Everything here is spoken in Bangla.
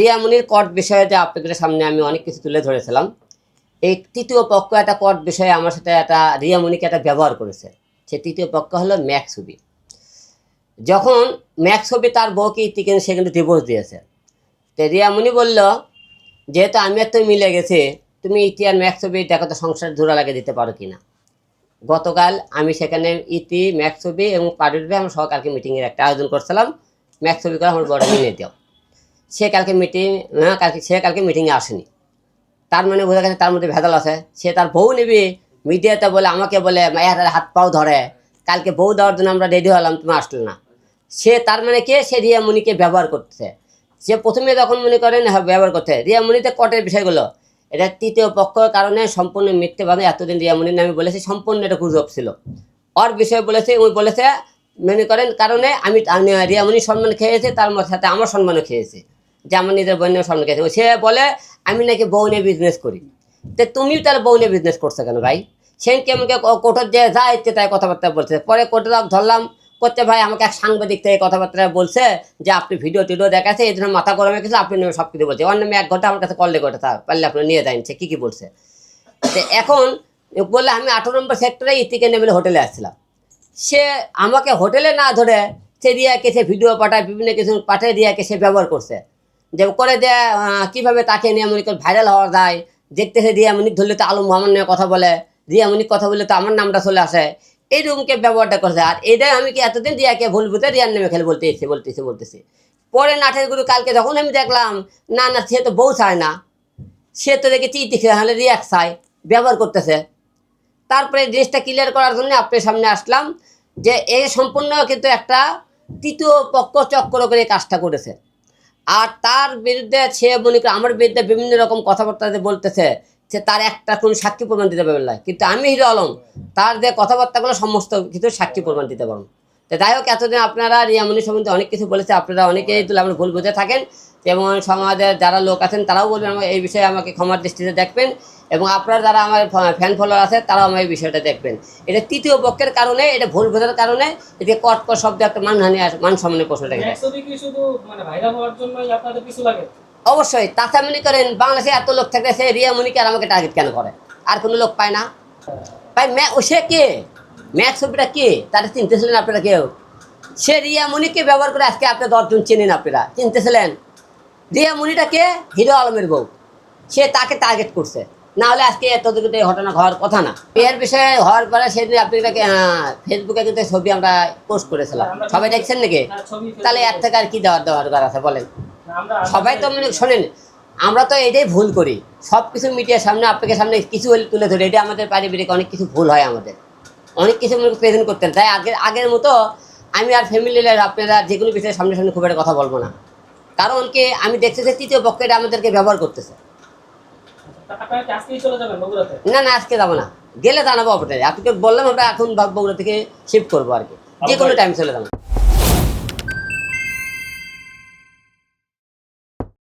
রিয়ামনির কট বিষয়ে যে আপনাদের সামনে আমি অনেক কিছু তুলে ধরেছিলাম। এই তৃতীয় পক্ষ একটা কট বিষয়ে আমার সাথে একটা রিয়ামনিকে একটা ব্যবহার করেছে। সে তৃতীয় পক্ষ হলো ম্যাক্স ছবি। যখন ম্যাক্স ছবি তার বউকে ইতি কিন্তু সে কিন্তু ডিভোর্স দিয়েছে। তো রিয়ামনি বলল, যেহেতু আমি আর তুমি মিলে গেছি, তুমি ইতি আর ম্যাক্স ছবি দেখো তো সংসার ধরা লাগে দিতে পারো কিনা? গতকাল আমি সেখানে ইতি, ম্যাক্স ছবি এবং পারুলবে আমরা সকালকে মিটিংয়ের একটা আয়োজন করছিলাম। ম্যাক্স ছবি করে আমার বড় মিলে দাও সে কালকে মিটিং না কালকে সে কালকে মিটিংয়ে আসেনি। তার মানে বোঝা গেছে তার মধ্যে ভেদাল আছে। সে তার বউ নেবে মিডিয়াতে বলে আমাকে বলে মায়ের হাত পাও ধরে। কালকে বউ দেওয়ার জন্য আমরা রেডি হলাম তুমি আসলে না। সে তার মানে কে? সে রিয়ামণিকে ব্যবহার করতেছে। সে প্রথমে যখন মনে করেন হ্যাঁ, ব্যবহার করতে। রিয়ামণিতে কটের বিষয়গুলো। এটা তৃতীয় পক্ষের কারণে সম্পূর্ণ মিথ্যেভাবে এতদিন রিয়ামণির নামে বলেছে সম্পূর্ণ এটা গুজব ছিল। ওর বিষয়ে বলেছে ওই বলেছে মনে করেন কারণে আমি রিয়ামণির সম্মান খেয়েছে তার সাথে আমার সম্মানও খেয়েছি। যে আমার নিজের বোনের সম্মান গেছে সে বলে, আমি নাকি বউ নিয়ে বিজনেস করি। তো তুমিও তাহলে বউ নিয়ে বিজনেস করছ কেন ভাই? সেদিনকে আমাকে ক- কোর্টের যে যা ইচ্ছে তাই কথাবার্তা বলছে। পরে কোর্টে ধরলাম করতে ভাই, আমাকে এক সাংবাদিক থেকে কথাবার্তা বলছে যে আপনি ভিডিও টিডিও দেখাচ্ছে, এই জন্য মাথা গরমে কিছু আপনি সব কিছু বলছে। অন্য এক ঘণ্টা আমার কাছে কল করে তা, পারলে আপনি নিয়ে যান, সে কী কী বলছে? তো এখন বললে, আমি আঠারো নম্বর সেক্টরে ইতিকে নেমে হোটেলে আসছিলাম। সে আমাকে হোটেলে না ধরে, সে রিয়াকে সে ভিডিও পাঠায়, বিভিন্ন কিছু পাঠিয়ে রিয়াকে সে ব্যবহার করছে। যে করে দেয় কীভাবে তাকে নিয়ে মনে করে ভাইরাল হওয়া যায়, দেখতেছে রিয়ামণিক ধরলে তো আলম মোহাম্মদ নিয়ে কথা বলে রিয়ামণিক কথা বললে তো আমার নামটা চলে আসে। এইরকমকে ব্যবহারটা করছে। আর এটাই আমি কি এতদিন রিয়াকে ভুল বুঝে রিয়ার নামে খেলে বলতে এসে বলতেছি বলতেছি পরে নাটের গুরু কালকে যখন আমি দেখলাম, না না, সে তো বউ চায় না। সে তো দেখেছি ইতিকে হলে রিয়াক চায়, ব্যবহার করতেছে। তারপরে ড্রেসটা ক্লিয়ার করার জন্য আপনার সামনে আসলাম যে এই সম্পূর্ণ কিন্তু একটা তৃতীয় পক্ষ চক্র করে কাজটা করেছে। আর তার বিরুদ্ধে সে মনে করে আমার বিরুদ্ধে বিভিন্ন রকম কথাবার্তা বলতেছে, সে তার একটা কোন সাক্ষী প্রমাণ দিতে পারবে না। কিন্তু আমি হিরো আলম, তার যে কথাবার্তাগুলো সমস্ত কিছু সাক্ষী প্রমাণ দিতে পারব। তো যাই হোক, এতদিন আপনারা রিয়ামনি সম্বন্ধে অনেক কিছু বলেছে, আপনারা অনেকেই তুলে আমরা ভুল বুঝে থাকেন। যেমন সমাজের যারা লোক আছেন তারাও বলবেন আমার এই বিষয়ে আমাকে ক্ষমার দৃষ্টিতে দেখবেন এবং আপনারা যারা আমার ফ্যান ফলোয়ার আছে তারাও আমার এই বিষয়টা দেখবেন। এটা তৃতীয় পক্ষের কারণে এটা ভুল বোঝার কারণে এদিকে কট কট শব্দ একটা মানহানি আস- মান সম্মানের প্রশ্ন রেখে দেয়। ছবি কি শুধু মানে অবশ্যই তাছাড়া মনে করেন বাংলাদেশে এত লোক থাকলে সে রিয়া মনিকে আর আমাকে টার্গেট কেন করে? আর কোনো লোক পায় না। ভাই ম্যা ও সে কে? ম্যাথ ছবিটা কে? তারা চিনতেছিলেন আপনারা কেউ? সে রিয়া মনিকে ব্যবহার করে আজকে আপনি দশজন চেনেন আপনারা। চিনতেছিলেন? রিয়া মুনিটা কে? হিরো আলমের বউ। সে তাকে টার্গেট করছে। না হলে আজকে এত দূর এই ঘটনা হওয়ার কথা না। এর বিষয়ে হওয়ার পরে সেদিন আপনি আহ, ফেসবুকে কিন্তু ছবি আমরা পোস্ট করেছিলাম। সবাই দেখছেন নাকি? তাহলে এর থেকে আর কি দেওয়ার দেওয়ার দরকার আছে বলেন? সবাই তো মানে শোনেন আমরা তো এটাই ভুল করি। সব কিছু মিডিয়ার সামনে আপনাকে সামনে কিছু হলে তুলে ধরে। এটা আমাদের পারিবারিক অনেক কিছু ভুল হয় আমাদের। অনেক কিছু মনে প্রেজেন্ট করতে হয়। তাই আগের আগের মতো আমি আর ফ্যামিলির আপনারা যে কোনো বিষয়ে সামনে সামনে খুব একটা কথা বলব না। কারণ কি আমি দেখতেছি তৃতীয় পক্ষ এটা আমাদেরকে ব্যবহার করতেছে। না না আজকে যাব না। গেলে জানাব আপনাদের। আপনাকে বললাম আমরা এখন বগুড়া থেকে শিফট করব আর কি। যে কোনো টাইম চলে যাব